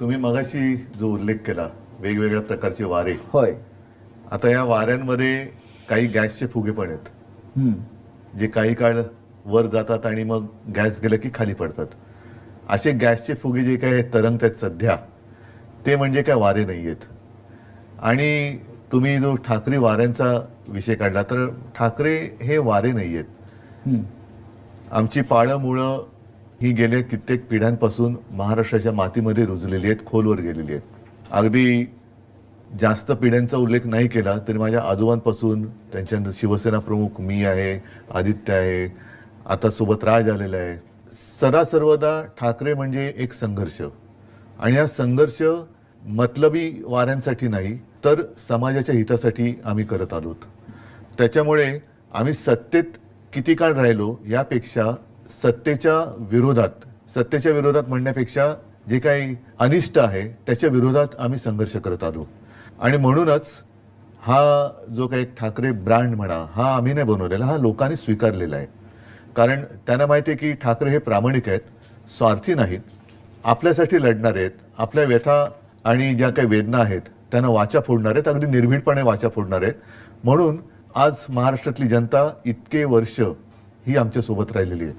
तुम्ही मगाशी जो उल्लेख केला वेगवेगळ्या प्रकारचे वारे. होय. आता या वाऱ्यांमध्ये काही गॅसचे फुगे पण आहेत. जे काही काळ वर जातात आणि मग गॅस गेलं की खाली पडतात. असे गॅसचे फुगे जे काय तरंगत आहेत सध्या ते म्हणजे काय वारे नाही आहेत. आणि तुम्ही जो ठाकरे वाऱ्यांचा विषय काढला तर ठाकरे हे वारे नाही आहेत. आमची पाळं मुळं ही गेल्या कित्येक पिढ्यांपासून महाराष्ट्राच्या मातीमध्ये रुजलेली आहेत खोलवर गेलेली आहेत. अगदी जास्त पिढ्यांचा उल्लेख नाही केला तरी माझ्या आजोबांपासून त्यांच्या शिवसेना प्रमुख मी आहे आदित्य आहे आता सोबत राज आलेला आहे. सदा सर्वदा ठाकरे म्हणजे एक संघर्ष. आणि हा संघर्ष मतलबी वाऱ्यांसाठी नाही तर समाजाच्या हितासाठी आम्ही करत आलोत. त्याच्यामुळे आम्ही सत्तेत किती काळ राहिलो यापेक्षा सत्तेच्या विरोधात सत्तेच्या विरोधात म्हणण्यापेक्षा जे काही अनिष्ट आहे त्याच्या विरोधात आम्ही संघर्ष करत आलो. आणि म्हणूनच हा जो काही ठाकरे ब्रँड म्हणा हा आम्ही नाही बनवलेला हा लोकांनी स्वीकारलेला आहे. कारण त्यांना माहिती आहे की ठाकरे हे प्रामाणिक आहेत स्वार्थी नाहीत आपल्यासाठी लढणार आहेत आपल्या व्यथा आणि ज्या काही वेदना आहेत त्यांना वाचा फोडणार आहेत अगदी निर्भीडपणे वाचा फोडणार आहेत. म्हणून आज महाराष्ट्रातली जनता इतके वर्ष ही आमच्यासोबत राहिलेली आहे.